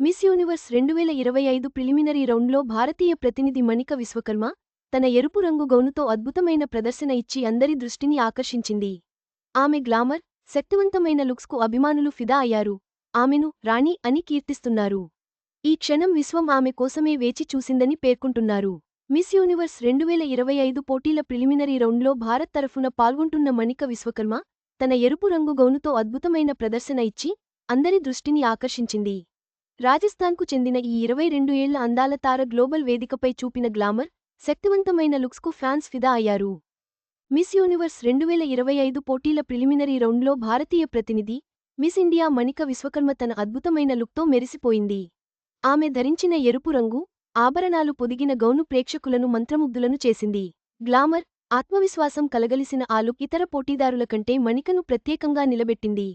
Miss universe రెండు వేల ఇరవై ఐదు ప్రిలిమినరీ రౌండ్లో భారతీయ ప్రతినిధి మణిక విశ్వకర్మ తన ఎరుపు రంగు గౌనుతో అద్భుతమైన ప్రదర్శన ఇచ్చి అందరి దృష్టిని ఆకర్షించింది. ఆమె గ్లామర్ శక్తివంతమైన లుక్స్కు అభిమానులు ఫిదా అయ్యారు. ఆమెను రాణి అని కీర్తిస్తున్నారు. ఈ క్షణం విశ్వం ఆమె కోసమే వేచి చూసిందని పేర్కొంటున్నారు. మిస్ యూనివర్స్ రెండు వేల ఇరవై ఐదు పోటీల ప్రిలిమినరీ రౌండ్లో భారత్ తరఫున పాల్గొంటున్న మణిక విశ్వకర్మ తన ఎరుపు రంగు గౌనుతో అద్భుతమైన ప్రదర్శన ఇచ్చి అందరి దృష్టిని ఆకర్షించింది. రాజస్థాన్కు చెందిన ఈ ఇరవై రెండు ఏళ్ళ అందాల తార గ్లోబల్ వేదికపై చూపిన గ్లామర్ శక్తివంతమైన లుక్స్కు ఫ్యాన్స్ ఫిదా అయ్యారు. మిస్ యూనివర్స్ రెండు వేల ఇరవై ఐదు పోటీల ప్రిలిమినరీ రౌండ్లో భారతీయ ప్రతినిధి మిస్ ఇండియా మణిక విశ్వకర్మ తన అద్భుతమైన లుక్తో మెరిసిపోయింది. ఆమె ధరించిన ఎరుపు రంగు ఆభరణాలు పొదిగిన గౌను ప్రేక్షకులను మంత్రముగ్ధులను చేసింది. గ్లామర్ ఆత్మవిశ్వాసం కలగలిసిన ఆ లుక్ ఇతర పోటీదారుల కంటే మణికను ప్రత్యేకంగా నిలబెట్టింది.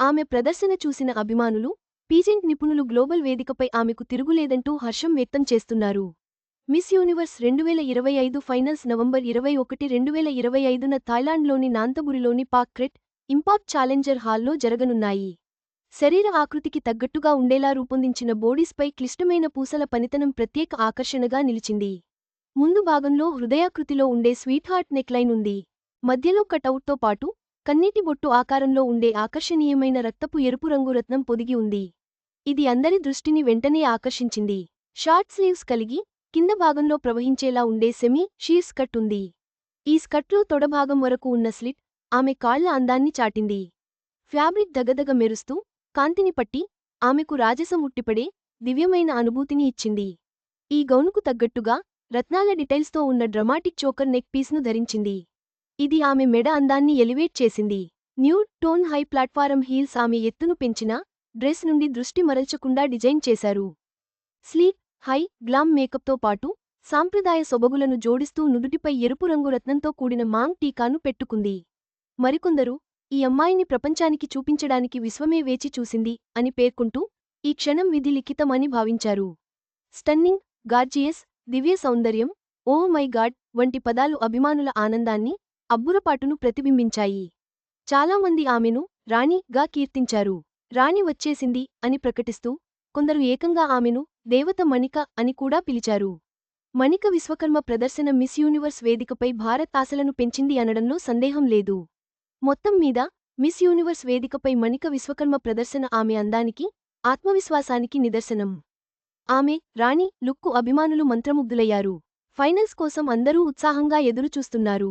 ఆమె ప్రదర్శన చూసిన అభిమానులు పీజెంట్ నిపుణులు గ్లోబల్ వేదికపై ఆమెకు తిరుగులేదంటూ హర్షం వ్యక్తం చేస్తున్నారు. మిస్ యూనివర్స్ రెండు వేల ఇరవై ఐదు ఫైనల్స్ నవంబర్ ఇరవై ఒకటి రెండు వేల ఇరవై ఐదున థాయిలాండ్లోని నాంతబురిలోని పాక్రెట్ ఇంపాక్ట్ ఛాలెంజర్ హాల్లో జరగనున్నాయి. శరీర ఆకృతికి తగ్గట్టుగా ఉండేలా రూపొందించిన బోడీస్పై క్లిష్టమైన పూసల పనితనం ప్రత్యేక ఆకర్షణగా నిలిచింది. ముందు భాగంలో హృదయాకృతిలో ఉండే స్వీట్హార్ట్ నెక్లైన్ ఉంది. మధ్యలో కటౌట్తో పాటు కన్నీటి బొట్టు ఆకారంలో ఉండే ఆకర్షణీయమైన రక్తపు ఎరుపు రంగు రత్నం పొదిగి ఉంది. ఇది అందరి దృష్టిని వెంటనే ఆకర్షించింది. షార్ట్ స్లీవ్స్ కలిగి కింద భాగంలో ప్రవహించేలా ఉండే సెమీ షీర్ స్కర్ట్ ఉంది. ఈ స్కర్ట్లో తొడభాగం వరకు ఉన్న స్లిట్ ఆమె కాళ్ళ అందాన్ని చాటింది. ఫ్యాబ్రిక్ దగదగ మెరుస్తూ కాంతిని పట్టి ఆమెకు రాజసం ఉట్టిపడే దివ్యమైన అనుభూతిని ఇచ్చింది. ఈ గౌనుకు తగ్గట్టుగా రత్నాల డిటైల్స్తో ఉన్న డ్రమాటిక్ చోకర్ నెక్ పీస్ను ధరించింది. ఇది ఆమె మెడ అందాన్ని ఎలివేట్ చేసింది. Nude tone high platform heels ఆమె ఎత్తును పెంచినా డ్రెస్ నుండి దృష్టి మరల్చకుండా డిజైన్ చేశారు. స్లీక్ హై గ్లామ్ మేకప్తో పాటు సాంప్రదాయ సొబగులను జోడిస్తూ నుదుటిపై ఎరుపు రంగు రత్నంతో కూడిన మాంగ్ టీకాను పెట్టుకుంది. మరికొందరు ఈ అమ్మాయిని ప్రపంచానికి చూపించడానికి విశ్వమే వేచి చూసింది అని పేర్కొంటూ ఈ క్షణం విధి లిఖితమని భావించారు. స్టన్నింగ్ గార్జియస్ దివ్య సౌందర్యం ఓ మై గాడ్ వంటి పదాలు అభిమానుల ఆనందాన్ని అబ్బురపాటును ప్రతిబింబించాయి. చాలామంది ఆమెను రాణిగా కీర్తించారు. రాణి వచ్చేసింది అని ప్రకటిస్తూ కొందరు ఏకంగా ఆమెను దేవత మణిక అని కూడా పిలిచారు. మణిక విశ్వకర్మ ప్రదర్శన మిస్ యూనివర్స్ వేదికపై భారత్ ఆశలను పెంచింది అనడంలో సందేహం లేదు. మొత్తం మీద మిస్ యూనివర్స్ వేదికపై మణిక విశ్వకర్మ ప్రదర్శన ఆమె అందానికి ఆత్మవిశ్వాసానికి నిదర్శనం. ఆమె రాణి లుక్కు అభిమానులు మంత్రముగ్ధులయ్యారు. ఫైనల్స్ కోసం అందరూ ఉత్సాహంగా ఎదురుచూస్తున్నారు.